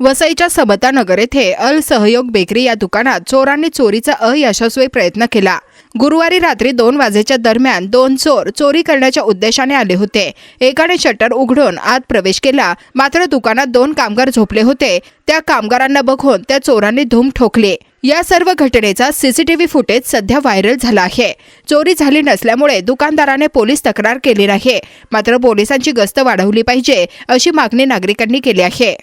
वसईच्या सबतानगर येथे अल सहयोग बेकरी या दुकानात चोरांनी चोरीचा अयशस्वी प्रयत्न केला. गुरुवारी रात्री दोन वाजेच्या दरम्यान दोन चोर चोरी करण्याच्या उद्देशाने आले होते. एकाने शटर उघडून आत प्रवेश केला. मात्र दुकानात दोन कामगार झोपले होते. त्या कामगारांना बघून त्या चोरांनी धूम ठोकले. या सर्व घटनेचा सीसीटीव्ही फुटेज सध्या व्हायरल झाला आहे. चोरी झाली नसल्यामुळे दुकानदाराने पोलीस तक्रार केली नाही. मात्र पोलिसांची गस्त वाढवली पाहिजे अशी मागणी नागरिकांनी केली आहे.